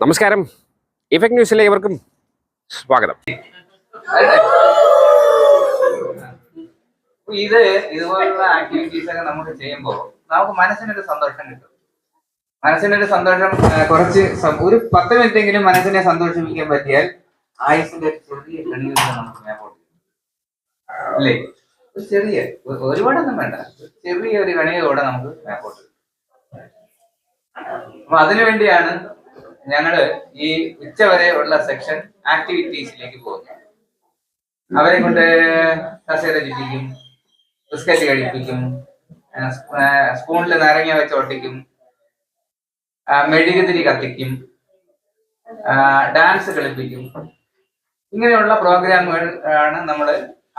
നമസ്കാരം. ഇഫക്ട് ന്യൂസിലെ ഇവർക്കും സ്വാഗതം. ഇത് ഇതുപോലുള്ള ആക്ടിവിറ്റീസ് ഒക്കെ നമുക്ക് ചെയ്യുമ്പോൾ നമുക്ക് മനസ്സിനൊരു സന്തോഷം കിട്ടും. മനസ്സിനൊരു സന്തോഷം കുറച്ച് ഒരു പത്ത് മിനിറ്റ് എങ്കിലും മനസ്സിനെ സന്തോഷിപ്പിക്കാൻ പറ്റിയാൽ ആയുസിന്റെ ചെറിയ കണിയൊക്കെ നമുക്ക് മേപ്പോട്ട്. അല്ലേ? ചെറിയ ഒരുപാടൊന്നും വേണ്ട. ചെറിയ ഒരു കണിയോടെ നമുക്ക് മേപ്പോട്ട്. അപ്പൊ അതിനുവേണ്ടിയാണ് ഞങ്ങൾ ഈ ഉച്ചവരെ ഉള്ള സെക്ഷൻ ആക്ടിവിറ്റീസിലേക്ക് പോകുന്നു. അവരെ കൊണ്ട് കസേര ചുറ്റിക്കും ബിസ്ക്കറ്റ് കഴിപ്പിക്കും സ്പൂണിൽ നാരങ്ങ വെച്ച് ഒട്ടിക്കും മെഴുകുതിരി കത്തിക്കും ഡാൻസ് കളിപ്പിക്കും. ഇങ്ങനെയുള്ള പ്രോഗ്രാമുകൾ ആണ് നമ്മൾ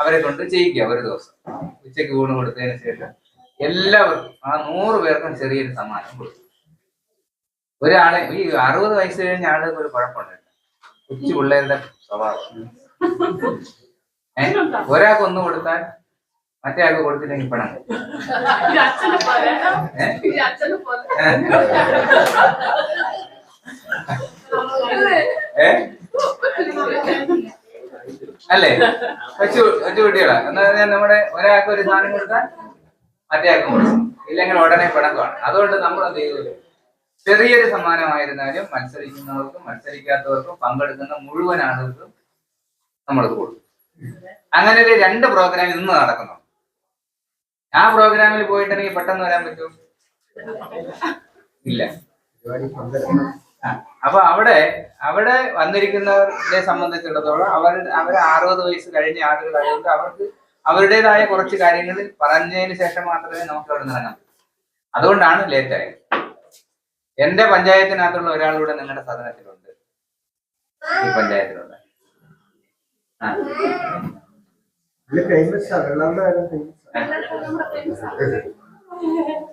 അവരെ കൊണ്ട് ചെയ്യിക്കുക ഒരു ദിവസം. ഉച്ചയ്ക്ക് ഊണ് കൊടുത്തതിന് ശേഷം എല്ലാവർക്കും ആ നൂറ് പേർക്കും ചെറിയൊരു സമ്മാനം കൊടുക്കും. ഒരാളെ ഈ അറുപത് വയസ്സ് കഴിഞ്ഞ ആളുകൾക്ക് ഒരു കുഴപ്പമുണ്ട്. കൊച്ചു പിള്ളേരുടെ സ്വഭാവം. ഒരാൾക്ക് ഒന്ന് കൊടുത്താൽ മറ്റേ ആൾക്ക് കൊടുത്തില്ലെങ്കിൽ പണം? അല്ലേ? കൊച്ചു കൊച്ചു കുട്ടികളാ. എന്ന് പറഞ്ഞാൽ നമ്മുടെ ഒരാൾക്ക് ഒരു സാധനം കൊടുത്താൽ മറ്റേ ആൾക്ക് കൊടുക്കും. ഇല്ലെങ്കിൽ ഉടനെ പിണക്കമാണ് അതുകൊണ്ട് നമ്മൾ എന്ത് ചെയ്തു ചെറിയൊരു സമ്മാനമായിരുന്നാലും മത്സരിക്കുന്നവർക്കും മത്സരിക്കാത്തവർക്കും പങ്കെടുക്കുന്ന മുഴുവൻ ആളുകൾക്കും നമ്മളത് കൊടുക്കും. അങ്ങനെ ഒരു രണ്ട് പ്രോഗ്രാം ഇന്ന് നടക്കുന്നു. ആ പ്രോഗ്രാമിൽ പോയിട്ടുണ്ടെങ്കിൽ പെട്ടെന്ന് വരാൻ പറ്റൂ? ഇല്ല. അപ്പൊ അവിടെ അവിടെ വന്നിരിക്കുന്നവരെ സംബന്ധിച്ചിടത്തോളം അവർ അവർ അറുപത് വയസ്സ് കഴിഞ്ഞ ആളുകളായതുകൊണ്ട് അവർക്ക് അവരുടേതായ കുറച്ച് കാര്യങ്ങളിൽ പറഞ്ഞതിന് ശേഷം മാത്രമേ നമുക്ക് അവിടെ നിന്ന് അതുകൊണ്ടാണ് ലേറ്റ് ആയത്. എന്റെ പഞ്ചായത്തിനകത്തുള്ള ഒരാളൂടെ നിങ്ങളുടെ സദനത്തിലുണ്ട് ഈ പഞ്ചായത്തിലുണ്ട്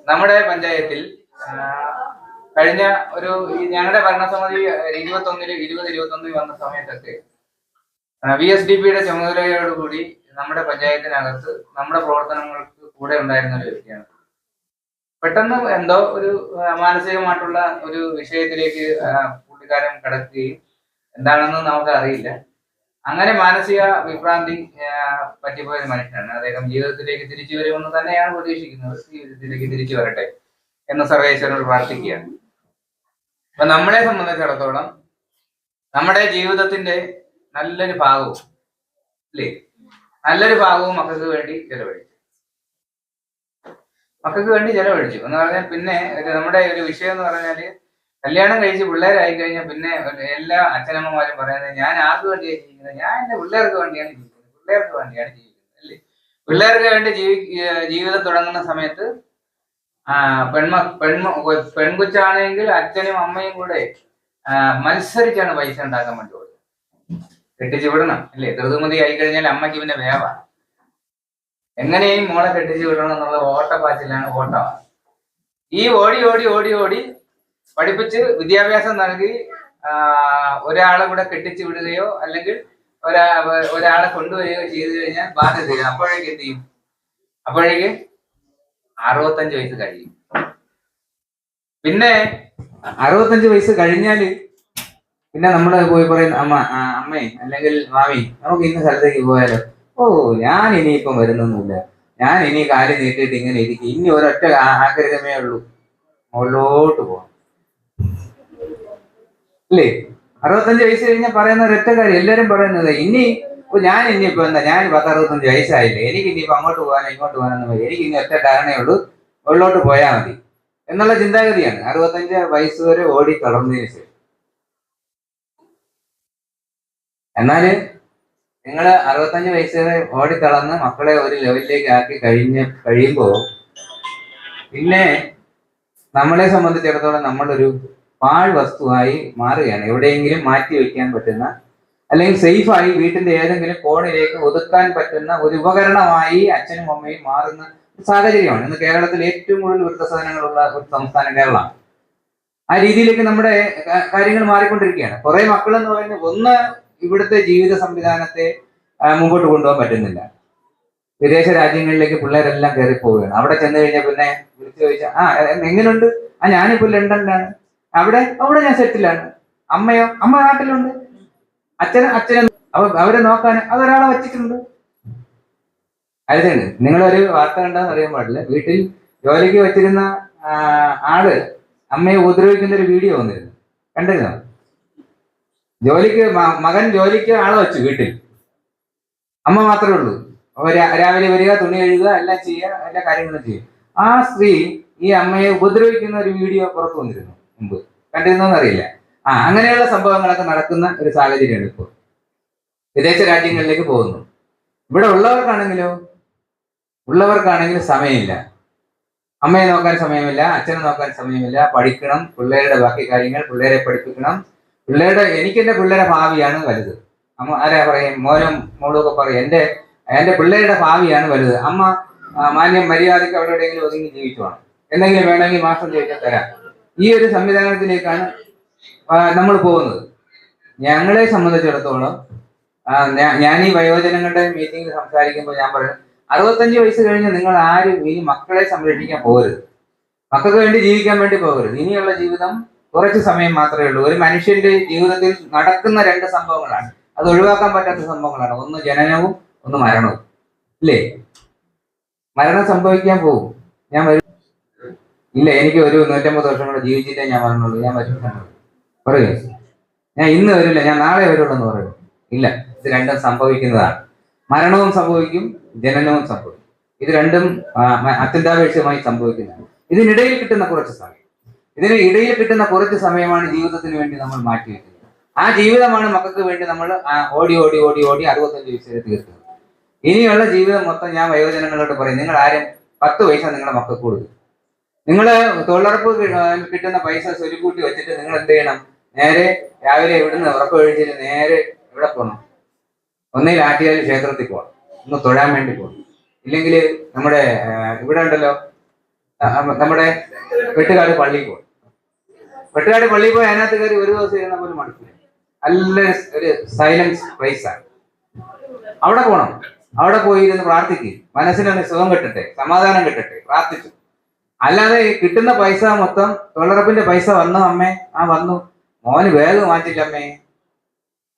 നമ്മുടെ പഞ്ചായത്തിൽ കഴിഞ്ഞ ഒരു ഞങ്ങളുടെ ഭരണസമിതി ഇരുപത്തൊന്നിൽ ഇരുപത് ഇരുപത്തൊന്നിൽ വന്ന സമയത്തൊക്കെ വി എസ് ഡി പിയുടെ ചുമതലയോടുകൂടി നമ്മുടെ പഞ്ചായത്തിനകത്ത് നമ്മുടെ പ്രവർത്തനങ്ങൾക്ക് കൂടെ ഉണ്ടായിരുന്ന ഒരു വ്യക്തിയാണ്. പെട്ടെന്ന് എന്തോ ഒരു മാനസികമായിട്ടുള്ള ഒരു വിഷയത്തിലേക്ക് കൂട്ടുകാരൻ കിടക്കുകയും എന്താണെന്ന് നമുക്ക് അറിയില്ല. അങ്ങനെ മാനസിക വിഭ്രാന്തി പറ്റിപ്പോയ മനുഷ്യനാണ്. അദ്ദേഹം ജീവിതത്തിലേക്ക് തിരിച്ചു വരുമെന്ന് തന്നെയാണ് പ്രതീക്ഷിക്കുന്നത്. ജീവിതത്തിലേക്ക് തിരിച്ചു വരട്ടെ എന്ന് സർവേശ്വരനോട് പ്രാർത്ഥിക്കുകയാണ്. അപ്പൊ നമ്മളെ സംബന്ധിച്ചിടത്തോളം നമ്മുടെ ജീവിതത്തിന്റെ നല്ലൊരു ഭാഗവും അല്ലേ? നല്ലൊരു ഭാഗവും മക്കൾക്ക് വേണ്ടി ചെലവഴിച്ചു. മക്കൾക്ക് വേണ്ടി ചെലവഴിച്ചു. എന്ന് പറഞ്ഞാൽ പിന്നെ നമ്മുടെ ഒരു വിഷയം എന്ന് പറഞ്ഞാൽ കല്യാണം കഴിച്ച് പിള്ളേരായി കഴിഞ്ഞാൽ പിന്നെ എല്ലാ അച്ഛനമ്മമാരും പറയുന്നത് ഞാൻ ആർക്ക് വേണ്ടിയാണ് ജീവിക്കുന്നത്? ഞാൻ എന്റെ പിള്ളേർക്ക് വേണ്ടിയാണ് ജീവിക്കുന്നത്. പിള്ളേർക്ക് വേണ്ടിയാണ് ജീവിക്കുന്നത് അല്ലേ? പിള്ളേർക്ക് വേണ്ടി ജീവി ജീവിതം തുടങ്ങുന്ന സമയത്ത് പെൺമ പെൺമ പെൺകുച്ചാണെങ്കിൽ അച്ഛനും അമ്മയും കൂടെ മത്സരിച്ചാണ് പൈസ ഉണ്ടാക്കാൻ വേണ്ടി ഓടുന്നത് കെട്ടിച്ചു വിടണം അല്ലേ? ധൃതുമതി ആയി കഴിഞ്ഞാൽ അമ്മയ്ക്ക് പിന്നെ വേവാണ് എങ്ങനെയും മോളെ കെട്ടിച്ചു വിടണം എന്നുള്ള ഓട്ടപ്പാച്ചിലാണ് ഓട്ടമാണ് ഈ ഓടി ഓടി ഓടി ഓടി പഠിപ്പിച്ച് വിദ്യാഭ്യാസം നൽകി ഒരാളെ കൂടെ കെട്ടിച്ചു വിടുകയോ അല്ലെങ്കിൽ ഒരാ ഒരാളെ കൊണ്ടുവരികയോ ചെയ്തു കഴിഞ്ഞാൽ ബാധ്യത അപ്പോഴേക്ക് എന്ത് ചെയ്യും? അപ്പോഴേക്ക് അറുപത്തഞ്ച് വയസ്സ് കഴിയും. പിന്നെ അറുപത്തഞ്ച് വയസ്സ് കഴിഞ്ഞാൽ പിന്നെ നമ്മൾ പോയി പറയുന്ന അമ്മ അമ്മേ അല്ലെങ്കിൽ മാമി നമുക്ക് ഇന്ന സ്ഥലത്തേക്ക് പോയാലോ? ഓ ഞാൻ ഇനിയിപ്പം വരുന്നൊന്നുമില്ല. ഞാൻ ഇനി കാര്യം നീട്ടിയിട്ട് ഇങ്ങനെ ഇരിക്കും. ഇനി ഒരൊറ്റ ആഗ്രഹമേ ഉള്ളൂ. മുകളിലോട്ട് പോകണം. അല്ലേ? അറുപത്തഞ്ച് വയസ്സ് കഴിഞ്ഞാൽ പറയുന്ന ഒരൊറ്റ കാര്യം. എല്ലാവരും പറയുന്നത് ഇനി ഇപ്പൊ ഞാൻ ഇനിയിപ്പോ എന്താ? ഞാൻ പത്ത് അറുപത്തഞ്ച് വയസ്സായില്ലേ? എനിക്ക് ഇനിയിപ്പോ അങ്ങോട്ട് പോകാനോ ഇങ്ങോട്ട് പോകാനൊന്നും മതി എനിക്ക് ഇനി ഒറ്റ ധാരണയേ ഉള്ളൂ. മുകളിലോട്ട് പോയാൽ മതി. എന്നുള്ള ചിന്താഗതിയാണ്. അറുപത്തഞ്ച് വയസ്സ് വരെ ഓടി കടന്നതിന് ശേഷം. എന്നാൽ നിങ്ങൾ അറുപത്തഞ്ച് വയസ്സ് ഓടി തളർന്ന് മക്കളെ ഒരു ലെവലിലേക്ക് ആക്കി കഴിഞ്ഞ് കഴിയുമ്പോ പിന്നെ നമ്മളെ സംബന്ധിച്ചിടത്തോളം നമ്മളൊരു പാഴ് വസ്തുവായി മാറുകയാണ്. എവിടെയെങ്കിലും മാറ്റി വെക്കാൻ പറ്റുന്ന അല്ലെങ്കിൽ സേഫായി വീട്ടിന്റെ ഏതെങ്കിലും കോണിലേക്ക് ഒതുക്കാൻ പറ്റുന്ന ഒരു ഉപകരണമായി അച്ഛനും അമ്മയും മാറുന്ന സാഹചര്യമാണ്. ഇന്ന് കേരളത്തിൽ ഏറ്റവും കൂടുതൽ വൃദ്ധസദനങ്ങളുള്ള ഒരു സംസ്ഥാനം കേരളമാണ്. ആ രീതിയിലേക്ക് നമ്മുടെ കാര്യങ്ങൾ മാറിക്കൊണ്ടിരിക്കുകയാണ്. കുറെ മക്കൾ എന്ന് പറയുന്നത് ഒന്ന് ഇവിടുത്തെ ജീവിത സംവിധാനത്തെ മുമ്പോട്ട് കൊണ്ടുപോകാൻ പറ്റുന്നില്ല. വിദേശ രാജ്യങ്ങളിലേക്ക് പിള്ളേരെല്ലാം കയറി പോവുകയാണ്. അവിടെ ചെന്ന് കഴിഞ്ഞാൽ പിന്നെ വിളിച്ചു ചോദിച്ചാൽ ആ എങ്ങനെയുണ്ട് ആ ഞാനിപ്പോ ലണ്ടനിലാണ്. അവിടെ? അവിടെ ഞാൻ സെറ്റിലാണ്. അമ്മയോ? അമ്മ നാട്ടിലുണ്ട്. അച്ഛന് അച്ഛനെ അവ അവരെ നോക്കാൻ അതൊരാളെ വച്ചിട്ടുണ്ട്. അരുതാണ് നിങ്ങളൊരു വാർത്ത കണ്ടാന്ന് അറിയാൻ പാടില്ല. വീട്ടിൽ ജോലിക്ക് വെച്ചിരുന്ന ആൾ അമ്മയെ ഉപദ്രവിക്കുന്ന ഒരു വീഡിയോ വന്നിരുന്നു. കണ്ടിരുന്നോ? ജോലിക്ക് മകൻ ജോലിക്ക് ആളെ വെച്ചു വീട്ടിൽ. അമ്മ മാത്രമേ ഉള്ളൂ. രാവിലെ വരിക തുണി കഴുകുക എല്ലാം ചെയ്യുക എല്ലാ കാര്യങ്ങളും ചെയ്യുക. ആ സ്ത്രീ ഈ അമ്മയെ ഉപദ്രവിക്കുന്ന ഒരു വീഡിയോ പുറത്തു വന്നിരുന്നു മുമ്പ്. കണ്ടിരുന്നോന്ന് അറിയില്ല. ആ അങ്ങനെയുള്ള സംഭവങ്ങളൊക്കെ നടക്കുന്ന ഒരു സാഹചര്യമാണ് ഇപ്പോൾ. വിദേശ രാജ്യങ്ങളിലേക്ക് പോകുന്നു. ഇവിടെ ഉള്ളവർക്കാണെങ്കിലോ? ഉള്ളവർക്കാണെങ്കിലും സമയമില്ല. അമ്മയെ നോക്കാൻ സമയമില്ല അച്ഛനെ നോക്കാൻ സമയമില്ല. പഠിക്കണം പിള്ളേരുടെ ബാക്കി കാര്യങ്ങൾ പിള്ളേരെ പഠിപ്പിക്കണം. പിള്ളേരുടെ എനിക്ക് എന്റെ പിള്ളേരുടെ ഭാവിയാണ് വലുത്. അമ്മ ആരാ പറയും മോനും മോളും പറയും എന്റെ എന്റെ പിള്ളേരുടെ ഭാവിയാണ് വലുത്. അമ്മ മാന്യം മര്യാദയ്ക്ക് അവിടെ എവിടെയെങ്കിലും ഒതുങ്ങി ജീവിച്ചു വേണം എന്തെങ്കിലും വേണമെങ്കിൽ മാസം ചോദിച്ചാൽ തരാം. ഈ ഒരു സംവിധാനത്തിലേക്കാണ് നമ്മൾ പോകുന്നത്. ഞങ്ങളെ സംബന്ധിച്ചിടത്തോളം ഞാൻ ഈ വയോജനങ്ങളുടെ മീറ്റിംഗിൽ സംസാരിക്കുമ്പോൾ ഞാൻ പറയുന്നത് അറുപത്തഞ്ച് വയസ്സ് കഴിഞ്ഞ് നിങ്ങൾ ആരും ഈ മക്കളെ സംരക്ഷിക്കാൻ പോകരുത്. മക്കൾക്ക് വേണ്ടി ജീവിക്കാൻ വേണ്ടി പോകരുത്. ഇനിയുള്ള ജീവിതം കുറച്ച് സമയം മാത്രമേ ഉള്ളൂ. ഒരു മനുഷ്യന്റെ ജീവിതത്തിൽ നടക്കുന്ന രണ്ട് സംഭവങ്ങളാണ്. അത് ഒഴിവാക്കാൻ പറ്റാത്ത സംഭവങ്ങളാണ്. ഒന്ന് ജനനവും ഒന്ന് മരണവും. ഇല്ലേ? മരണം സംഭവിക്കാൻ പോകും ഞാൻ വരും. ഇല്ല എനിക്ക് ഒരു നൂറ്റമ്പത് വർഷം കൂടെ ജീവിച്ചിട്ടേ ഞാൻ വരണുള്ളൂ ഞാൻ വരുന്നുള്ളൂ പറയൂ. ഞാൻ ഇന്ന് വരില്ല. ഞാൻ നാളെ വരുള്ളൂ എന്ന് പറയൂ. ഇല്ല ഇത് രണ്ടും സംഭവിക്കുന്നതാണ്. മരണവും സംഭവിക്കും ജനനവും സംഭവിക്കും. ഇത് രണ്ടും അത്യന്താപേക്ഷിതമായി സംഭവിക്കുന്നതാണ്. ഇതിനിടയിൽ കിട്ടുന്ന കുറച്ച് സമയം. ഇതിന് ഇടയിൽ കിട്ടുന്ന കുറച്ച് സമയമാണ് ജീവിതത്തിന് വേണ്ടി നമ്മൾ മാറ്റി വെക്കുന്നത്. ആ ജീവിതമാണ് മക്കൾക്ക് വേണ്ടി നമ്മൾ ഓടി ഓടി ഓടി ഓടി അറുപത്തഞ്ച് വയസ്സിലെ തീർക്കുന്നത് ഇനിയുള്ള ജീവിതം മൊത്തം ഞാൻ വയോജനങ്ങളോട് പറയും നിങ്ങൾ ആരും പത്ത് പൈസ നിങ്ങളുടെ മക്കൾ കൊടുക്കും. നിങ്ങൾ തൊഴിലുറപ്പ് കിട്ടുന്ന പൈസ സ്വരുക്കൂട്ടി വെച്ചിട്ട് നിങ്ങൾ എന്ത് ചെയ്യണം? നേരെ രാവിലെ ഇവിടുന്ന് ഉറപ്പ് കഴിച്ചിട്ട് നേരെ ഇവിടെ പോകണം ഒന്നിൽ ആറ്റിയാൽ ക്ഷേത്രത്തിൽ പോകണം ഒന്ന് തൊഴാൻ വേണ്ടി പോകണം ഇല്ലെങ്കിൽ നമ്മുടെ ഇവിടെ ഉണ്ടല്ലോ നമ്മുടെ വെട്ടുകാട് പള്ളിയിൽ പോയി. വെട്ടുകാട് പള്ളിയിൽ പോയി അതിനകത്ത് കയറി ഒരു ദിവസം ഇരുന്ന പോലും മടുക്കില്ല നല്ല ഒരു സൈലൻസ് പ്ലേസ് ആണ്. അവിടെ പോകണം അവിടെ പോയി ഇരുന്ന് പ്രാർത്ഥിക്കും. മനസ്സിനൊന്ന് സുഖം കിട്ടട്ടെ സമാധാനം കിട്ടട്ടെ പ്രാർത്ഥിച്ചു. അല്ലാതെ കിട്ടുന്ന പൈസ മൊത്തം തൊഴിലുറപ്പിന്റെ പൈസ വന്നു അമ്മേ. ആ വന്നു. മോന് വേഗം വാങ്ങിച്ചില്ല അമ്മേ.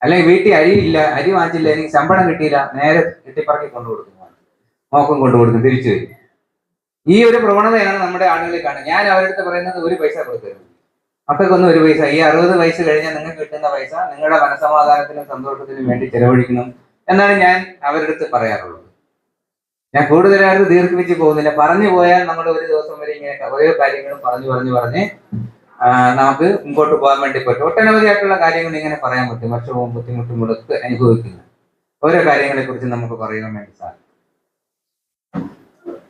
അല്ലെങ്കിൽ വീട്ടിൽ അരിയില്ല. അരി വാങ്ങിച്ചില്ല. എനിക്ക് ശമ്പളം കിട്ടിയില്ല. നേരെ കെട്ടിപ്പറക്കി കൊണ്ടു കൊടുക്കും മോക്കം കൊണ്ടു തിരിച്ചു വരും. ഈ ഒരു പ്രവണതയാണ് നമ്മുടെ ആളുകളിൽ കാണുന്നത്. ഞാൻ അവരുടെ അടുത്ത് പറയുന്നത് ഒരു പൈസ കൊടുക്കരുത്. മക്കൾക്കൊന്നും ഒരു പൈസ ഈ അറുപത് വയസ്സ് കഴിഞ്ഞാൽ നിങ്ങൾക്ക് കിട്ടുന്ന പൈസ നിങ്ങളുടെ മനസമാധാനത്തിനും സന്തോഷത്തിനും വേണ്ടി ചെലവഴിക്കണം എന്നാണ് ഞാൻ അവരടുത്ത് പറയാറുള്ളത്. ഞാൻ കൂടുതലായിട്ട് ദീർഘിപ്പിച്ച് പോകുന്നില്ല. പറഞ്ഞു പോയാൽ നമ്മൾ ഒരു ദിവസം വരെ ഇങ്ങനെ ഓരോ കാര്യങ്ങളും പറഞ്ഞു പറഞ്ഞു പറഞ്ഞ് നമുക്ക് മുമ്പോട്ട് പോകാൻ വേണ്ടി പറ്റും. ഒട്ടനവധിയായിട്ടുള്ള കാര്യങ്ങൾ ഇങ്ങനെ പറയാൻ പറ്റും. വർഷവും ബുദ്ധിമുട്ടും കൊടുത്ത് അനുഭവിക്കുന്നു. ഓരോ കാര്യങ്ങളെ കുറിച്ച് നമുക്ക് പറയാൻ വേണ്ടി സാധിക്കും.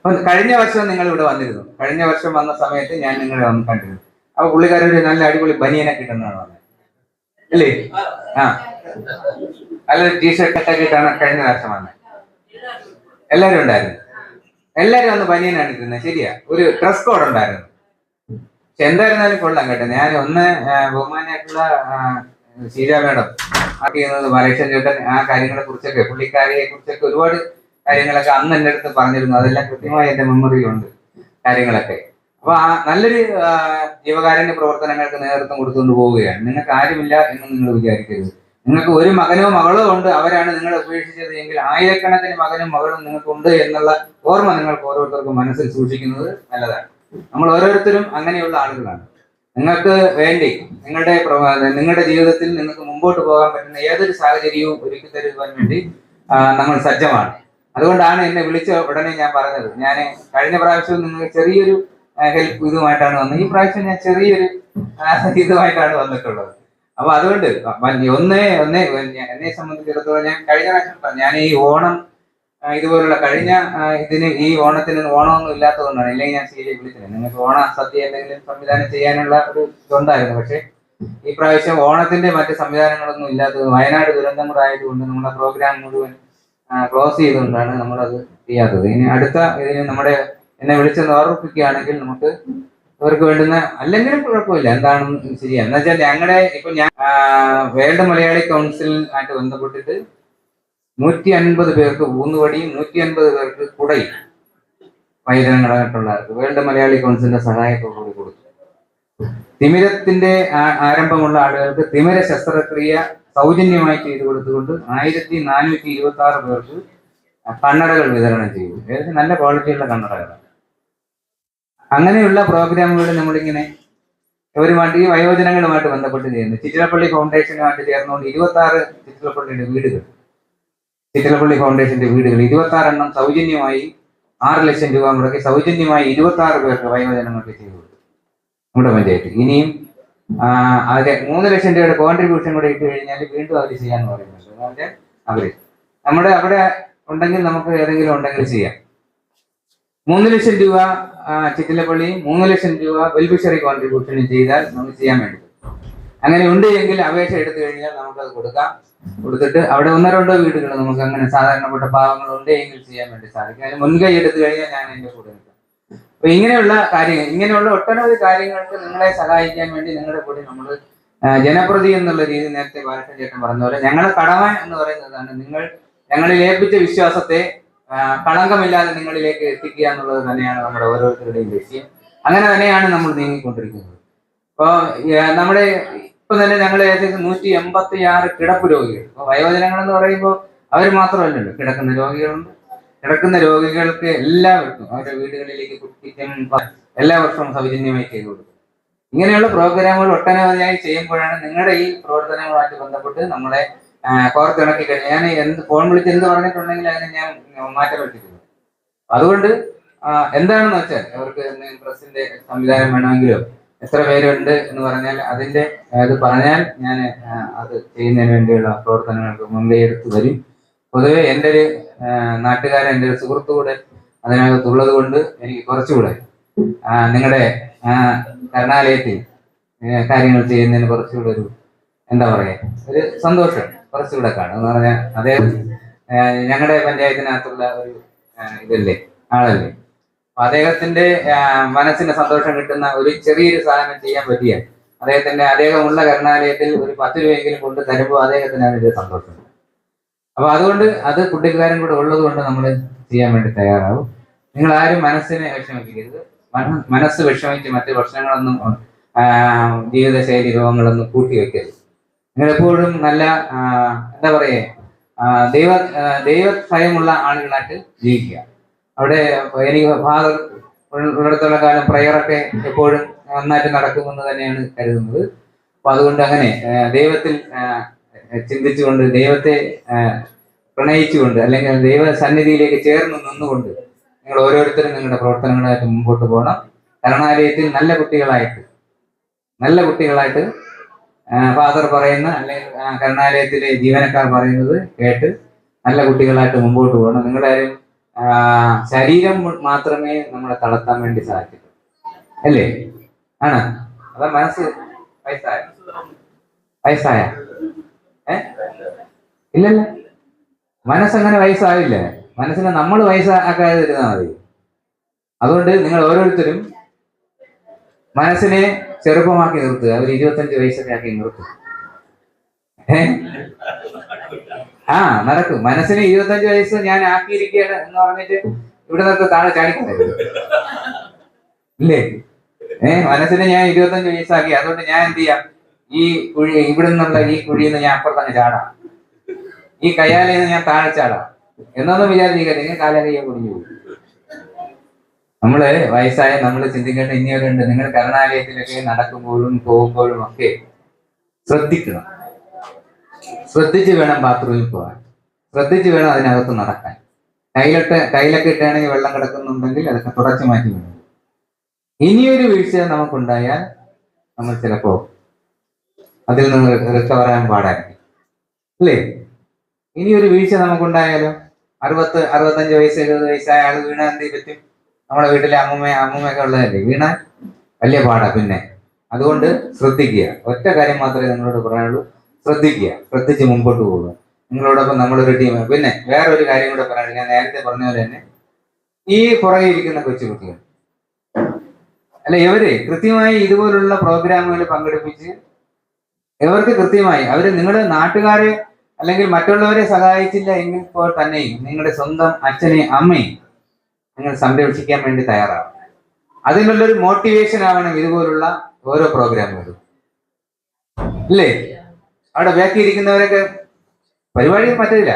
കഴിഞ്ഞ വർഷം നിങ്ങൾ ഇവിടെ വന്നിരുന്നു. കഴിഞ്ഞ വർഷം വന്ന സമയത്ത് ഞാൻ നിങ്ങളെ വന്ന് കണ്ടിരുന്നു. അപ്പൊ പുള്ളിക്കാരൻ ഒരു നല്ല അടിപൊളി ബനിയനെ കിട്ടുന്നതാണ് പറഞ്ഞത്. അല്ലേ? ആ. നല്ലൊരു ടീഷർട്ട് ഒക്കെ ഇട്ടാണ് കഴിഞ്ഞ വർഷം വന്നത്. എല്ലാരും ഉണ്ടായിരുന്നു. എല്ലാരും അന്ന് ബനിയനാണ് ഇട്ടിരുന്നത് ശരിയാ. ഒരു ഡ്രസ് കോഡ് ഉണ്ടായിരുന്നു. പക്ഷെ എന്തായിരുന്നാലും കൊള്ളാം കേട്ടോ. ഞാൻ ഒന്ന് ബഹുമാനായിട്ടുള്ള ശീല മേഡം ആ ചെയ്യുന്നത് മലേഷ്യൻ ചേട്ടൻ ആ കാര്യങ്ങളെ കുറിച്ചൊക്കെ പുള്ളിക്കാരിയെ കുറിച്ചൊക്കെ ഒരുപാട് കാര്യങ്ങളൊക്കെ അന്ന് എന്റെ അടുത്ത് പറഞ്ഞിരുന്നു. അതെല്ലാം കൃത്യമായി എന്റെ മെമ്മറിയിലുണ്ട് കാര്യങ്ങളൊക്കെ. അപ്പൊ ആ നല്ലൊരു ജീവകാരുണ്യ പ്രവർത്തനങ്ങൾക്ക് നേതൃത്വം കൊടുത്തുകൊണ്ട് പോവുകയാണ്. നിങ്ങൾക്ക് ആരുമില്ല എന്ന് നിങ്ങൾ വിചാരിക്കരുത്. നിങ്ങൾക്ക് ഒരു മകനോ മകളോ ഉണ്ട് അവരാണ് നിങ്ങളെ ഉപേക്ഷിച്ചത് എങ്കിൽ ആയിരക്കണക്കിന് മകനും മകളും നിങ്ങൾക്കുണ്ട് എന്നുള്ള ഓർമ്മ നിങ്ങൾക്ക് ഓരോരുത്തർക്കും മനസ്സിൽ സൂക്ഷിക്കുന്നത് നല്ലതാണ്. നമ്മൾ ഓരോരുത്തരും അങ്ങനെയുള്ള ആളുകളാണ്. നിങ്ങൾക്ക് വേണ്ടി നിങ്ങളുടെ നിങ്ങളുടെ ജീവിതത്തിൽ നിങ്ങൾക്ക് മുമ്പോട്ട് പോകാൻ പറ്റുന്ന ഏതൊരു സാഹചര്യവും ഒരുക്കി തരുവാൻ വേണ്ടി നമ്മൾ സജ്ജമാണ്. അതുകൊണ്ടാണ് എന്നെ വിളിച്ച ഉടനെ ഞാൻ പറഞ്ഞത്. ഞാൻ കഴിഞ്ഞ പ്രാവശ്യം നിങ്ങൾ ചെറിയൊരു ഹെൽപ്പ് ഇതുമായിട്ടാണ് വന്നത്. ഈ പ്രാവശ്യം ഞാൻ ചെറിയൊരു ഇതുമായിട്ടാണ് വന്നിട്ടുള്ളത്. അപ്പൊ അതുകൊണ്ട് ഒന്ന് ഒന്ന് എന്നെ സംബന്ധിച്ചിടത്തോളം ഞാൻ കഴിഞ്ഞ പ്രാവശ്യം ഞാൻ ഈ ഓണം ഇതുപോലുള്ള കഴിഞ്ഞ ഇതിന് ഈ ഓണത്തിന് ഓണമൊന്നും ഇല്ലാത്തതുകൊണ്ടാണ് ഇല്ലെങ്കിൽ ഞാൻ സീരിയൽ വിളിച്ചത് നിങ്ങൾക്ക് ഓണ സദ്യ എന്തെങ്കിലും സംവിധാനം ചെയ്യാനുള്ള ഒരു ഇതുണ്ടായിരുന്നു. പക്ഷെ ഈ പ്രാവശ്യം ഓണത്തിന്റെ മറ്റ് സംവിധാനങ്ങളൊന്നും ഇല്ലാത്തത് വയനാട് ദുരന്തം കൂടെ ആയതുകൊണ്ട് നമ്മുടെ പ്രോഗ്രാം മുഴുവൻ ക്ലോസ് ചെയ്തുകൊണ്ടാണ് നമ്മളത് ചെയ്യാത്തത്. ഇനി അടുത്ത ഇതിന് നമ്മുടെ എന്നെ വിളിച്ചെന്ന് ഓർമ്മിപ്പിക്കുകയാണെങ്കിൽ നമുക്ക് അവർക്ക് വേണ്ടുന്ന അല്ലെങ്കിലും കുഴപ്പമില്ല. എന്താണെന്ന് ശരിയാണ് എന്ന് വെച്ചാൽ ഞങ്ങളുടെ ഇപ്പൊ ഞാൻ വേൾഡ് മലയാളി കൗൺസിൽ ആയിട്ട് ബന്ധപ്പെട്ടിട്ട് നൂറ്റി അൻപത് പേർക്ക് ഊന്നുവടിയും നൂറ്റി അൻപത് പേർക്ക് കുടയും വൈദ്യങ്ങളായിട്ടുള്ളവർക്ക് വേൾഡ് മലയാളി കൗൺസിലിന്റെ സഹായത്തോടുകൂടി കൊടുത്തു. തിമിരത്തിന്റെ ആരംഭമുള്ള ആളുകൾക്ക് തിമിര ശസ്ത്രക്രിയ സൗജന്യമായി ചെയ്തു കൊടുത്തുകൊണ്ട് ആയിരത്തി നാനൂറ്റി ഇരുപത്തി ആറ് പേർക്ക് കണ്ണടകൾ വിതരണം ചെയ്തു. ഏകദേശം നല്ല ക്വാളിറ്റിയുള്ള കണ്ണടകളാണ്. അങ്ങനെയുള്ള പ്രോഗ്രാമുകൾ നമ്മളിങ്ങനെ ഇവരുമായിട്ട് ഈ വയോജനങ്ങളുമായിട്ട് ബന്ധപ്പെട്ട് ചെയ്യുന്നു. ചിറ്റിലപ്പള്ളി ഫൗണ്ടേഷനുമായിട്ട് ചേർന്നുകൊണ്ട് ഇരുപത്തി ആറ് ചിറ്റിലപ്പള്ളിയുടെ വീടുകൾ. ചിറ്റിലപ്പള്ളി ഫൗണ്ടേഷന്റെ വീടുകൾ ഇരുപത്തി എണ്ണം സൗജന്യമായി ആറ് ലക്ഷം രൂപ മുടക്കി സൗജന്യമായി ഇരുപത്തി ആറ് പേർക്ക് വയോജനങ്ങൾക്ക് ചെയ്തു കൊടുത്തു. നമ്മുടെ പഞ്ചായത്ത് ഇനിയും അതെ മൂന്ന് ലക്ഷം രൂപയുടെ കോൺട്രിബ്യൂഷൻ കൂടെ ഇട്ട് കഴിഞ്ഞാൽ വീണ്ടും അവർ ചെയ്യാൻ പറയുന്നുണ്ട് അവർ. നമ്മുടെ അവിടെ ഉണ്ടെങ്കിൽ നമുക്ക് ഏതെങ്കിലും ഉണ്ടെങ്കിൽ ചെയ്യാം. മൂന്ന് ലക്ഷം രൂപ ചിറ്റിലപ്പള്ളി മൂന്ന് ലക്ഷം രൂപ വെൽഫിഷറി കോൺട്രിബ്യൂഷനും ചെയ്താൽ നമുക്ക് ചെയ്യാൻ വേണ്ടി അങ്ങനെ ഉണ്ട് എങ്കിൽ അപേക്ഷ എടുത്തു കഴിഞ്ഞാൽ നമുക്കത് കൊടുക്കാം. കൊടുത്തിട്ട് അവിടെ ഒന്നോ രണ്ടോ വീടുകൾ നമുക്ക് അങ്ങനെ സാധാരണപ്പെട്ട പാവങ്ങൾ ഉണ്ട് എങ്കിൽ ചെയ്യാൻ വേണ്ടി സാധിക്കും. അതിന് മുൻകൈ എടുത്തു കഴിഞ്ഞാൽ ഞാൻ എന്റെ കൂടെ അപ്പൊ ഇങ്ങനെയുള്ള കാര്യങ്ങൾ ഇങ്ങനെയുള്ള ഒട്ടനവധി കാര്യങ്ങൾക്ക് നിങ്ങളെ സഹായിക്കാൻ വേണ്ടി നിങ്ങളുടെ കൂടെ നമ്മൾ ജനപ്രതി എന്നുള്ള രീതി നേരത്തെ ബാലകൃഷ്ണൻ ചേട്ടൻ പറഞ്ഞ പോലെ ഞങ്ങളുടെ കടമ എന്ന് പറയുന്നതാണ് നിങ്ങൾ ഞങ്ങളിൽ ഏൽപ്പിച്ച വിശ്വാസത്തെ കളങ്കമില്ലാതെ നിങ്ങളിലേക്ക് എത്തിക്കുക എന്നുള്ളത് തന്നെയാണ് നമ്മുടെ ഓരോരുത്തരുടെയും ലക്ഷ്യം. അങ്ങനെ തന്നെയാണ് നമ്മൾ നീങ്ങിക്കൊണ്ടിരിക്കുന്നത്. അപ്പോൾ നമ്മുടെ ഇപ്പൊ തന്നെ ഞങ്ങൾ ഏകദേശം നൂറ്റി എൺപത്തി ആറ് കിടപ്പ് രോഗികൾ. ഇപ്പൊ വയോജനങ്ങൾ എന്ന് പറയുമ്പോൾ അവർ മാത്രമല്ലല്ലോ കിടക്കുന്ന രോഗികളുണ്ട്. കിടക്കുന്ന രോഗികൾക്ക് എല്ലാവർക്കും അവരുടെ വീടുകളിലേക്ക് കുട്ടിക്കും എല്ലാ വർഷവും സൗജന്യമായി ചെയ്തു കൊടുക്കും. ഇങ്ങനെയുള്ള പ്രോഗ്രാമുകൾ ഒട്ടനവധിയായി ചെയ്യുമ്പോഴാണ് നിങ്ങളുടെ ഈ പ്രവർത്തനങ്ങളുമായിട്ട് ബന്ധപ്പെട്ട് നമ്മളെ കോർത്തിണക്കി കഴിഞ്ഞാൽ ഞാൻ എന്ത് ഫോൺ വിളിച്ച് എന്ത് പറഞ്ഞിട്ടുണ്ടെങ്കിൽ അതിനെ ഞാൻ മാറ്റം വെച്ചിട്ടുണ്ട് അതുകൊണ്ട് എന്താണെന്ന് വെച്ചാൽ അവർക്ക് പ്രസിന്റെ സംവിധാനം വേണമെങ്കിലോ എത്ര പേരുണ്ട് എന്ന് പറഞ്ഞാൽ അതിന്റെ അത് പറഞ്ഞാൽ ഞാൻ അത് ചെയ്യുന്നതിന് വേണ്ടിയുള്ള പ്രവർത്തനങ്ങൾക്ക് മുൻകൈ എടുത്തു വരും. പൊതുവെ എന്റെ ഒരു നാട്ടുകാരൻ എന്റെ ഒരു സുഹൃത്തു കൂടെ അതിനകത്തുള്ളത് കൊണ്ട് എനിക്ക് കുറച്ചുകൂടെ നിങ്ങളുടെ കരുണാലയത്തിൽ കാര്യങ്ങൾ ചെയ്യുന്നതിന് കുറച്ചുകൂടെ ഒരു എന്താ പറയാ ഒരു സന്തോഷം കുറച്ചുകൂടെ കാണും. എന്ന് പറഞ്ഞാൽ അദ്ദേഹം ഞങ്ങളുടെ പഞ്ചായത്തിനകത്തുള്ള ഒരു ഇതല്ലേ ആളല്ലേ. അപ്പൊ അദ്ദേഹത്തിന്റെ മനസ്സിന് സന്തോഷം കിട്ടുന്ന ഒരു ചെറിയൊരു സാധനം ചെയ്യാൻ പറ്റിയ അദ്ദേഹത്തിന്റെ അദ്ദേഹമുള്ള കരുണാലയത്തിൽ ഒരു പത്ത് രൂപയെങ്കിലും കൊണ്ട് തരുമ്പോൾ അദ്ദേഹത്തിന് അതിന്റെ സന്തോഷം. അപ്പൊ അതുകൊണ്ട് അത് കുട്ടിക്കാരും കൂടെ ഉള്ളത് കൊണ്ട് നമ്മൾ ചെയ്യാൻ വേണ്ടി തയ്യാറാവും. നിങ്ങൾ ആരും മനസ്സിനെ വിഷമിക്കരുത്. മന- മനസ്സ് വിഷമിച്ച് മറ്റു പ്രശ്നങ്ങളൊന്നും ജീവിതശൈലി രോഗങ്ങളൊന്നും കൂട്ടി വെക്കരുത് നിങ്ങൾ എപ്പോഴും നല്ല എന്താ പറയുക ദൈവ ദൈവഭയമുള്ള ആളുകളായിട്ട് ജീവിക്കുക. അവിടെ എനിക്ക് ഫാദർ ഉള്ളിടത്തോളം കാലം പ്രയറൊക്കെ എപ്പോഴും നന്നായിട്ട് നടക്കുമെന്ന് തന്നെയാണ് കരുതുന്നത്. അപ്പൊ അതുകൊണ്ട് അങ്ങനെ ദൈവത്തിൽ ചിന്തിച്ചുകൊണ്ട് ദൈവത്തെ പ്രണയിച്ചുകൊണ്ട് അല്ലെങ്കിൽ ദൈവ സന്നിധിയിലേക്ക് ചേർന്ന് നിന്നുകൊണ്ട് നിങ്ങൾ ഓരോരുത്തരും നിങ്ങളുടെ പ്രവർത്തനങ്ങളായിട്ട് മുമ്പോട്ട് പോകണം. കരണാലയത്തിൽ നല്ല കുട്ടികളായിട്ട് നല്ല കുട്ടികളായിട്ട് ഫാദർ പറയുന്ന അല്ലെങ്കിൽ കരണാലയത്തിലെ ജീവനക്കാർ പറയുന്നത് കേട്ട് നല്ല കുട്ടികളായിട്ട് മുമ്പോട്ട് പോകണം. നിങ്ങളാരും ശരീരം മാത്രമേ നമ്മളെ തളർത്താൻ വേണ്ടി സാധിക്കൂ അല്ലേ? ആണ്. അതാ മനസ്സ്. വയസ്സായ? വയസ്സായ? ഏ? ഇല്ലല്ല. മനസ്സങ്ങനെ വയസ്സാവില്ല മനസ്സിനെ നമ്മൾ വയസ്സാക്കാതെ തരുന്നാൽ മതി. അതുകൊണ്ട് നിങ്ങൾ ഓരോരുത്തരും മനസ്സിനെ ചെറുപ്പമാക്കി നിർത്തുക. അവർ ഇരുപത്തഞ്ച് വയസ്സൊക്കെ ആക്കി നിർത്തുക. ഏ? ആ നടക്കും. മനസ്സിന് ഇരുപത്തഞ്ച് വയസ്സ് ഞാൻ ആക്കിയിരിക്കുകയാണ് എന്ന് പറഞ്ഞിട്ട് ഇവിടെ നിന്നൊക്കെ താഴെ ചാടിക്കുന്നത് ഇല്ലേ? ഏഹ് മനസ്സിനെ ഞാൻ ഇരുപത്തഞ്ച് വയസ്സാക്കി. അതുകൊണ്ട് ഞാൻ എന്ത് ചെയ്യാം? ഈ കുഴി ഇവിടെ നിന്നുള്ള ഈ കുഴിയിൽ നിന്ന് ഞാൻ അപ്പുറത്തങ്ങ് ചാടാം. ഈ കയ്യാലയിൽ നിന്ന് ഞാൻ താഴെ ചാടാം. എന്നൊന്നും വിചാരിച്ചില്ല നിങ്ങൾ കാല കയ്യെ കുടിഞ്ഞു പോകും. നമ്മൾ വയസ്സായ നമ്മൾ ചിന്തിക്കേണ്ട ഇനിയൊരുണ്ട് നിങ്ങൾ കരുണാലയത്തിലൊക്കെ നടക്കുമ്പോഴും പോകുമ്പോഴും ഒക്കെ ശ്രദ്ധിക്കണം. ശ്രദ്ധിച്ച് വേണം ബാത്റൂമിൽ പോകാൻ. ശ്രദ്ധിച്ച് വേണം അതിനകത്ത് നടക്കാൻ. കയ്യിലിട്ട് കയ്യിലൊക്കെ ഇട്ടാണെങ്കിൽ വെള്ളം കിടക്കുന്നുണ്ടെങ്കിൽ അതൊക്കെ തുടച്ചു മാറ്റി വേണം. ഇനിയൊരു വീഴ്ച നമുക്കുണ്ടായാൽ നമ്മൾ ചിലപ്പോ അതിൽ നിന്ന് റിക്കവർ പാടായിരുന്നു അല്ലേ? ഇനി ഒരു വീഴ്ച നമുക്കുണ്ടായാലോ? അറുപത്ത് അറുപത്തഞ്ച് വയസ്സ് എഴുപത് വയസ്സായ ആൾ വീണാൽ എന്ത് പറ്റും? നമ്മുടെ വീട്ടിലെ അമ്മൂമ്മ അമ്മൂമ്മയൊക്കെ ഉള്ളതല്ലേ? വീണാൽ വലിയ പാടാ പിന്നെ. അതുകൊണ്ട് ശ്രദ്ധിക്കുക. ഒറ്റ കാര്യം മാത്രമേ നിങ്ങളോട് പറയാനുള്ളൂ. ശ്രദ്ധിക്കുക. ശ്രദ്ധിച്ച് മുമ്പോട്ട് പോകുക നിങ്ങളോടൊപ്പം നമ്മളൊരു ടീം പിന്നെ വേറെ ഒരു കാര്യം കൂടെ പറയാനുള്ളത് ഞാൻ നേരത്തെ പറഞ്ഞ പോലെ തന്നെ ഈ പുറകെ ഇരിക്കുന്ന കൊച്ചുകുട്ടികൾ. അല്ല? ഇവർ കൃത്യമായി ഇതുപോലുള്ള പ്രോഗ്രാമുകൾ പങ്കെടുപ്പിച്ച് ഇവർക്ക് കൃത്യമായി അവർ നിങ്ങളുടെ നാട്ടുകാരെ അല്ലെങ്കിൽ മറ്റുള്ളവരെ സഹായിച്ചില്ല എങ്കിൽ ഇപ്പോൾ തന്നെയും നിങ്ങളുടെ സ്വന്തം അച്ഛനെയും അമ്മയും നിങ്ങൾ സംരക്ഷിക്കാൻ വേണ്ടി തയ്യാറാവും അതിനുള്ളൊരു മോട്ടിവേഷൻ ആവണം ഇതുപോലുള്ള ഓരോ പ്രോഗ്രാമുകളും അല്ലേ അവിടെ ബാക്കി ഇരിക്കുന്നവരൊക്കെ പരിപാടി മറ്റില്ല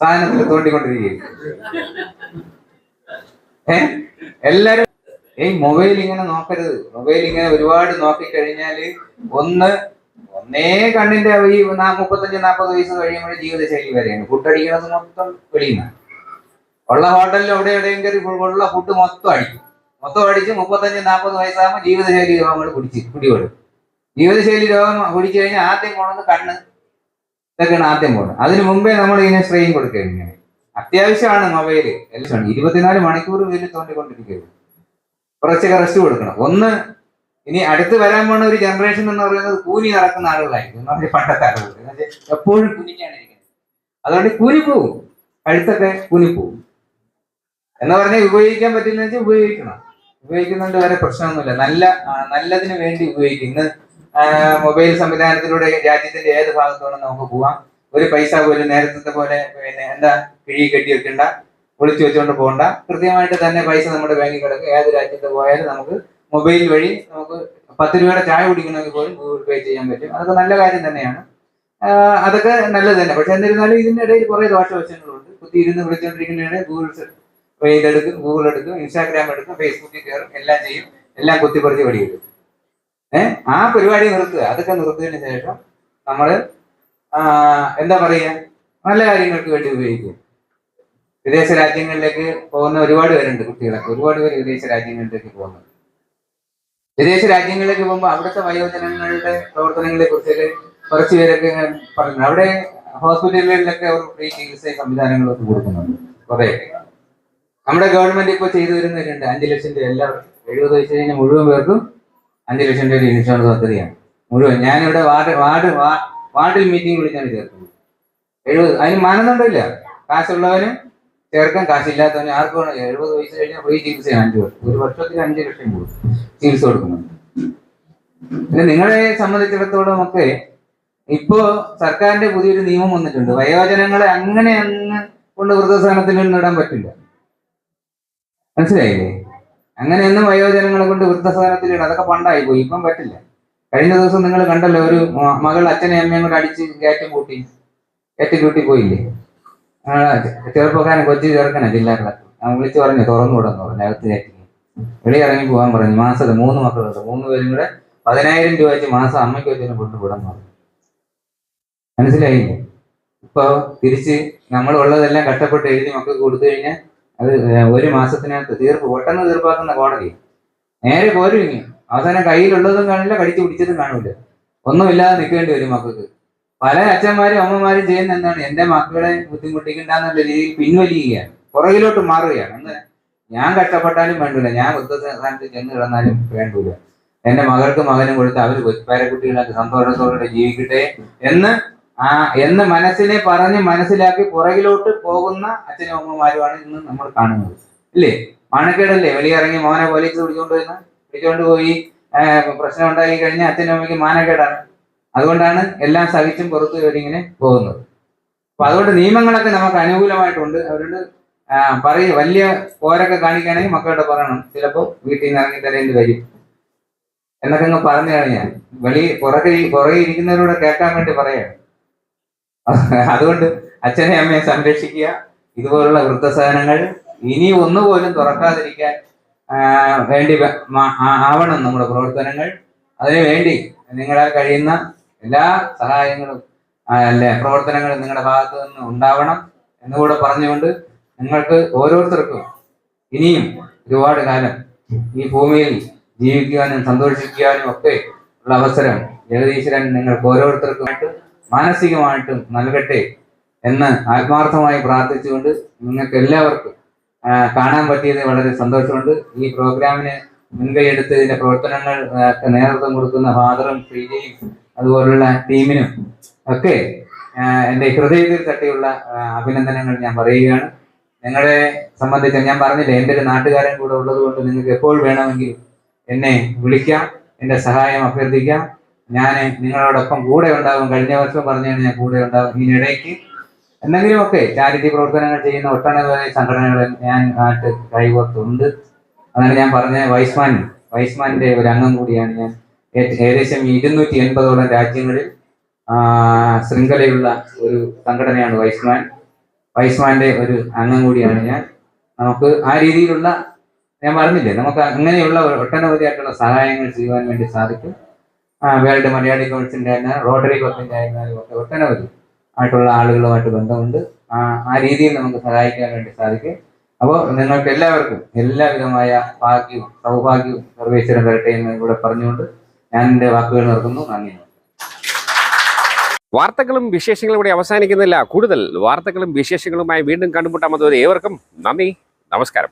സാധനത്തിൽ തോണ്ടിക്കൊണ്ടിരിക്കുകയും ഏ? എല്ലാരും ഈ മൊബൈൽ ഇങ്ങനെ നോക്കരുത്. മൊബൈൽ ഇങ്ങനെ ഒരുപാട് നോക്കിക്കഴിഞ്ഞാൽ ഒന്ന് ഒന്നേ കണ്ണിന്റെ ഈ മുപ്പത്തഞ്ച് നാൽപ്പത് വയസ്സ് കഴിയുമ്പോൾ ജീവിതശൈലി വരെയാണ്. ഫുഡ് അടിക്കുന്നത് മൊത്തം വെളിയിൽ നിന്നാണ്. ഉള്ള ഹോട്ടലിൽ എവിടെ എവിടെയും കയറി ഉള്ള ഫുഡ് മൊത്തം അടിക്കും. മൊത്തം അടിച്ച് മുപ്പത്തഞ്ച് നാൽപ്പത് വയസ്സാകുമ്പോൾ ജീവിതശൈലി രോഗങ്ങൾ പിടിച്ച് പിടിപെടും. ജീവിതശൈലി രോഗം പിടിച്ചു കഴിഞ്ഞാൽ ആദ്യം പോണത് കണ്ണ് ഇതൊക്കെയാണ് ആദ്യം പോകുന്നത് അതിന് മുമ്പേ നമ്മൾ ഇതിനെ സ്ട്രെയിൻ കൊടുക്കുക ഇങ്ങനെ. അത്യാവശ്യമാണ് മൊബൈൽ എല്ലാം ഇരുപത്തിനാല് മണിക്കൂർ വീട്ടിൽ തോണ്ടിക്കൊണ്ടിരിക്കരുത് കുറച്ചൊക്കെ റെസ്റ്റ് കൊടുക്കണം. ഒന്ന് ഇനി അടുത്ത് വരാൻ പോണ ഒരു ജനറേഷൻ എന്ന് പറയുന്നത് കൂലി നടക്കുന്ന ആളുകളായിരിക്കും എന്ന് പറഞ്ഞാൽ പണ്ടത്തെ ആളുകൾ എപ്പോഴും കുനിക്കാണ് ഇരിക്കുന്നത്. അതുകൊണ്ട് കൂലി പോവും. കഴുത്തൊക്കെ കുനി പോവും. എന്ന് പറഞ്ഞാൽ ഉപയോഗിക്കാൻ പറ്റില്ല വെച്ചാൽ ഉപയോഗിക്കണം. ഉപയോഗിക്കുന്നുണ്ട് വരെ പ്രശ്നമൊന്നുമില്ല. നല്ല നല്ലതിന് വേണ്ടി ഉപയോഗിക്കും. ഇന്ന് മൊബൈൽ സംവിധാനത്തിലൂടെ രാജ്യത്തിന്റെ ഏത് ഭാഗത്തോടെ നമുക്ക് പോവാം. ഒരു പൈസ പോലും നേരത്തെ പോലെ പിന്നെ എന്താ കിഴി കെട്ടി വെക്കണ്ട ഒളിച്ചു വെച്ചുകൊണ്ട് പോകണ്ട. കൃത്യമായിട്ട് തന്നെ പൈസ നമ്മുടെ ബാങ്കിൽ കിടക്കും. ഏത് രാജ്യത്ത് പോയാലും നമുക്ക് മൊബൈൽ വഴി നമുക്ക് പത്ത് രൂപയുടെ ചായ കുടിക്കണമെങ്കിൽ പോലും ഗൂഗിൾ പേ ചെയ്യാൻ പറ്റും. അതൊക്കെ നല്ല കാര്യം തന്നെയാണ്. അതൊക്കെ നല്ലത് തന്നെ. പക്ഷെ എന്നിരുന്നാലും ഇതിന്റെ ഇടയിൽ കുറെ ദോഷവശങ്ങളുണ്ട്. കുത്തി ഇരുന്ന് വിളിച്ചുകൊണ്ടിരിക്കുന്നതിനിടെ ഗൂഗിൾ ഇതെടുക്കും ഗൂഗിൾ എടുക്കും ഇൻസ്റ്റാഗ്രാം എടുക്കും ഫേസ്ബുക്കിൽ കയറും എല്ലാം ചെയ്യും. എല്ലാം കുത്തിപ്പറിച്ച് വെടിയെടുക്കും ഏഹ് ആ പരിപാടി നിർത്തുക. അതൊക്കെ നിർത്തിയതിന് ശേഷം നമ്മൾ എന്താ പറയുക? നല്ല കാര്യങ്ങൾക്ക് വേണ്ടി ഉപയോഗിക്കും വിദേശ രാജ്യങ്ങളിലേക്ക് പോകുന്ന ഒരുപാട് പേരുണ്ട് കുട്ടികളൊക്കെ. ഒരുപാട് പേര് വിദേശ രാജ്യങ്ങളിലേക്ക് പോകുന്നത് വിദേശ രാജ്യങ്ങളിലേക്ക് പോകുമ്പോൾ അവിടുത്തെ വയോജനങ്ങളുടെ പ്രവർത്തനങ്ങളെ കുറിച്ചൊക്കെ കുറച്ച് പേരൊക്കെ പറഞ്ഞു അവിടെ ഹോസ്പിറ്റലുകളിലൊക്കെ അവർ ഫ്രീ ചികിത്സ സംവിധാനങ്ങളൊക്കെ കൊടുക്കുന്നുണ്ട് കുറേയൊക്കെ നമ്മുടെ ഗവൺമെന്റ് ഇപ്പോൾ ചെയ്തു വരുന്നവരുണ്ട്. അഞ്ച് ലക്ഷം രൂപ എല്ലാ എഴുപത് വയസ്സ് കഴിഞ്ഞ മുഴുവൻ പേർക്കും അഞ്ച് ലക്ഷം രൂപ ഇൻഷുറൻസ് പദ്ധതിയാണ്. മുഴുവൻ. ഞാനിവിടെ വാർഡ് വാർഡ് വാർഡിൽ മീറ്റിംഗ് വിളിച്ചാണ് ചേർക്കുന്നത് എഴുപത് അതിന് മാനദണ്ഡമില്ല. കാശുള്ളവന് ചേർക്കാൻ കാശില്ലാത്തവന് ആർക്കും. എഴുപത് വയസ്സ് കഴിഞ്ഞാൽ ഫ്രീ ചികിത്സ അഞ്ച് വർഷം ഒരു വർഷത്തിൽ അഞ്ച് ലക്ഷം രൂപ ചികിത്സ കൊടുക്കുന്നുണ്ട്. പിന്നെ നിങ്ങളെ സംബന്ധിച്ചിടത്തോളം ഒക്കെ ഇപ്പോ സർക്കാരിന്റെ പുതിയൊരു നിയമം വന്നിട്ടുണ്ട്. വയോജനങ്ങളെ അങ്ങനെ അങ്ങ് കൊണ്ട് വൃദ്ധസ്ഥാനത്തിൽ ഇടാൻ പറ്റില്ല. മനസ്സിലായില്ലേ? അങ്ങനെയൊന്നും വയോജനങ്ങളെ കൊണ്ട് വൃദ്ധസദനത്തിൽ ഇടാം അതൊക്കെ പണ്ടായി പോയി ഇപ്പം പറ്റില്ല. കഴിഞ്ഞ ദിവസം നിങ്ങൾ കണ്ടല്ലോ ഒരു മകൾ അച്ഛനെ അമ്മയും കൂടെ അടിച്ച് കയറ്റം കൂട്ടി കയറ്റം കൂട്ടി പോയില്ലേ? ചെറുപ്പക്കാരൻ കൊച്ചു ചേർക്കണ ജില്ലാ കളക്ടർ ഞാൻ വിളിച്ചു പറഞ്ഞു തുറന്നു വിടാന്ന് പറഞ്ഞു അകത്ത് വെളി ഇറങ്ങി പോകാൻ പറഞ്ഞു. മാസം മൂന്ന് മക്കളുണ്ട് മൂന്ന് പേരും കൂടെ പതിനായിരം രൂപ വെച്ച് മാസം അമ്മയ്ക്ക് വെച്ചിന് കൊണ്ടുവിടാന്ന് പറഞ്ഞു. മനസ്സിലായില്ലേ? ഇപ്പൊ തിരിച്ച് നമ്മൾ ഉള്ളതെല്ലാം കഷ്ടപ്പെട്ട് എഴുതി മക്കൾക്ക് കൊടുത്തു കഴിഞ്ഞാൽ അത് ഒരു മാസത്തിനകത്ത് തീർപ്പ് പെട്ടെന്ന് തീർപ്പാക്കുന്ന കോടതി. നേരെ പോരും ഇനി. അവസാനം കയ്യിലുള്ളതും കാണില്ല കടിച്ചു പിടിച്ചതും കാണില്ല. ഒന്നുമില്ലാതെ നിൽക്കേണ്ടി വരും മക്കൾക്ക്. പല അച്ഛന്മാരും അമ്മമാരും ചെയ്യുന്ന എന്താണ്? എന്റെ മക്കളെ ബുദ്ധിമുട്ടിക്കണ്ടെന്നുള്ള രീതിയിൽ പിൻവലിയുകയാണ് പുറകിലോട്ട് മാറുകയാണ്. അങ്ങനെ ഞാൻ കഷ്ടപ്പെട്ടാലും വേണ്ടൂല. ഞാൻ വൃദ്ധസ്ഥാനത്ത് ചെന്ന് കിടന്നാലും വേണ്ടൂല. എന്റെ മകൾക്ക് മകനും കൊടുത്ത് അവർ പേരക്കുട്ടികളൊക്കെ സന്തോഷത്തോടെ ജീവിക്കട്ടെ എന്ന് ആ എന്ന് മനസ്സിനെ പറഞ്ഞ് മനസ്സിലാക്കി പുറകിലോട്ട് പോകുന്ന അച്ഛനും അമ്മമാരുമാണ് ഇന്ന് നമ്മൾ കാണുന്നത്. ഇല്ലേ? മാണക്കേടല്ലേ? വെളിയിറങ്ങി മോനെ പോലീസ് പിടിച്ചോണ്ട് വരുന്ന പിടിച്ചോണ്ട് പോയി പ്രശ്നം ഉണ്ടാക്കി കഴിഞ്ഞാൽ അച്ഛനും അമ്മയ്ക്ക് മാനക്കേടാണ്. അതുകൊണ്ടാണ് എല്ലാം സഹിച്ചും പുറത്തു കയറി ഇങ്ങനെ പോകുന്നത്. അപ്പൊ അതുകൊണ്ട് നിയമങ്ങളൊക്കെ നമുക്ക് അനുകൂലമായിട്ടുണ്ട്. അവരോട് പറയും വലിയ പോരൊക്കെ കാണിക്കുകയാണെങ്കിൽ മക്കളോട് പറയണം. ചിലപ്പോ വീട്ടിൽ നിന്ന് ഇറങ്ങി തരേണ്ടി വരും. എന്നൊക്കെ അങ്ങ് പറഞ്ഞാണ് ഞാൻ. വെളി പുറകെ പുറകെ ഇരിക്കുന്നവരോട് കേൾക്കാൻ വേണ്ടി പറയാണ്. അതുകൊണ്ട് അച്ഛനെ അമ്മയെ സംരക്ഷിക്കുക. ഇതുപോലുള്ള വൃദ്ധസാധനങ്ങൾ ഇനി ഒന്നുപോലും തുറക്കാതിരിക്കാൻ വേണ്ടി ആവണം നമ്മുടെ പ്രവർത്തനങ്ങൾ. അതിനു വേണ്ടി നിങ്ങളാൽ കഴിയുന്ന എല്ലാ സഹായങ്ങളും അല്ലെ പ്രവർത്തനങ്ങളും നിങ്ങളുടെ ഭാഗത്തു നിന്ന് ഉണ്ടാവണം എന്നുകൂടെ പറഞ്ഞുകൊണ്ട് നിങ്ങൾക്ക് ഓരോരുത്തർക്കും ഇനിയും ഒരുപാട് കാലം ഈ ഭൂമിയിൽ ജീവിക്കുവാനും സന്തോഷിക്കുവാനും ഒക്കെ ഉള്ള അവസരം ജഗദീശ്വരൻ നിങ്ങൾക്ക് ഓരോരുത്തർക്കുമായിട്ട് മാനസികമായിട്ടും നൽകട്ടെ എന്ന് ആത്മാർത്ഥമായി പ്രാർത്ഥിച്ചുകൊണ്ട് നിങ്ങൾക്ക് എല്ലാവർക്കും കാണാൻ പറ്റിയത് വളരെ സന്തോഷമുണ്ട്. ഈ പ്രോഗ്രാമിന് മുൻകൈയെടുത്ത് ഇതിന്റെ പ്രവർത്തനങ്ങൾ നേതൃത്വം കൊടുക്കുന്ന ഫാദറും ശ്രീജയും അതുപോലുള്ള ടീമിനും ഒക്കെ എന്റെ ഹൃദയത്തിൽ തട്ടിയുള്ള അഭിനന്ദനങ്ങൾ ഞാൻ പറയുകയാണ്. നിങ്ങളെ സംബന്ധിച്ച് ഞാൻ പറഞ്ഞില്ലേ എന്റെ ഒരു നാട്ടുകാരൻ കൂടെ ഉള്ളത് കൊണ്ട് നിങ്ങൾക്ക് എപ്പോൾ വേണമെങ്കിലും എന്നെ വിളിക്കാം എന്റെ സഹായം അഭ്യർത്ഥിക്കാം. ഞാൻ നിങ്ങളോടൊപ്പം കൂടെ ഉണ്ടാകും കഴിഞ്ഞ വർഷം പറഞ്ഞാണ് ഞാൻ കൂടെ ഉണ്ടാകും ഇതിനിടയ്ക്ക് എന്തെങ്കിലുമൊക്കെ ചാരിറ്റി പ്രവർത്തനങ്ങൾ ചെയ്യുന്ന ഒട്ടനവധി സംഘടനകൾ ഞാൻ നാട്ട് കൈകോർത്തുണ്ട്. അങ്ങനെ ഞാൻ പറഞ്ഞ വൈസ്മാൻ വൈസ്മാന്റെ ഒരു അംഗം കൂടിയാണ് ഞാൻ. ഏകദേശം ഇരുന്നൂറ്റി എൺപതോളം രാജ്യങ്ങളിൽ ശൃംഖലയുള്ള ഒരു സംഘടനയാണ് വൈസ്മാൻ. വൈസ്മാന്റെ ഒരു അംഗം കൂടിയാണ് ഞാൻ. നമുക്ക് ആ രീതിയിലുള്ള ഞാൻ പറഞ്ഞില്ലേ നമുക്ക് അങ്ങനെയുള്ള ഒട്ടനവധിയായിട്ടുള്ള സഹായങ്ങൾ ചെയ്യുവാൻ വേണ്ടി സാധിക്കും. വേൾഡ് മലയാളി കൗൺസിലിന്റെ തന്നെ റോട്ടറി ക്ലബിന്റെ ആയിരുന്നാലും ഒക്കെ ഒട്ടനവധി ആയിട്ടുള്ള ആളുകളുമായിട്ട് ബന്ധമുണ്ട്. ആ ആ രീതിയിൽ നമുക്ക് സഹായിക്കാൻ വേണ്ടി സാധിക്കും. അപ്പോൾ നിങ്ങൾക്ക് എല്ലാവർക്കും എല്ലാവിധമായ ഭാഗ്യവും സൗഭാഗ്യവും സർവേശ്വരം വരട്ടെ എന്ന് ഇവിടെ പറഞ്ഞുകൊണ്ട് ഞാൻ എന്റെ വാക്കുകൾ നിർത്തുന്നു നന്ദി വാർത്തകളും വിശേഷങ്ങളും ഇവിടെ അവസാനിക്കുന്നില്ല. കൂടുതൽ വാർത്തകളും വിശേഷങ്ങളുമായി വീണ്ടും കണ്ടുമുട്ടാമത് ഏവർക്കും. നന്ദി നമസ്കാരം.